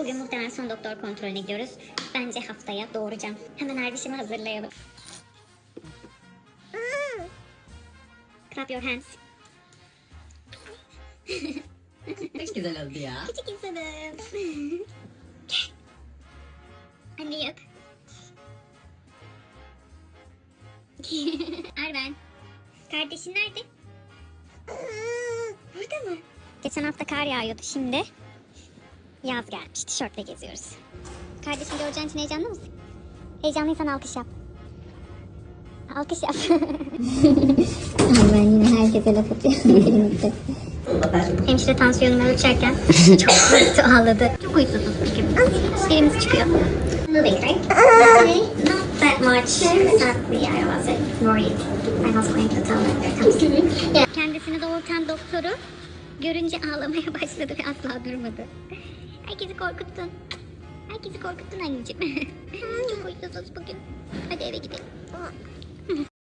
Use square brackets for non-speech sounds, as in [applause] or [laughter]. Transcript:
Bugün muhtemelen son doktor kontrolüne gidiyoruz. Bence haftaya doğuracağım. Hemen Erdiş'imi hazırlayalım. Clap your hands. Çok güzel oldu ya. Küçük insanım. Anne yok. Arven. Kardeşin nerede? Burada mı? Geçen hafta kar yağıyordu şimdi. Yaz gelmiş. Tişörtle geziyoruz. Kardeşim göreceğin için heyecanlı mısın? Heyecanlıysan alkış yap. Alkış yap. [laughs] ben yine herkese laf atıyorum. Hemşire tansiyonumu ölçerken çok kötü ağladı. Çok huysuzuz bugün. Birimiz çıkıyor. Moving right? Not that much. Sadly, I wasn't worried. I was going to tell them they're coming. Yeah. Kendisini doğurtan doktoru görünce ağlamaya başladı ve asla durmadı. Herkesi korkuttun. Herkesi korkuttun anneciğim. [laughs] çok huysuzuz bugün. Hadi eve gidelim.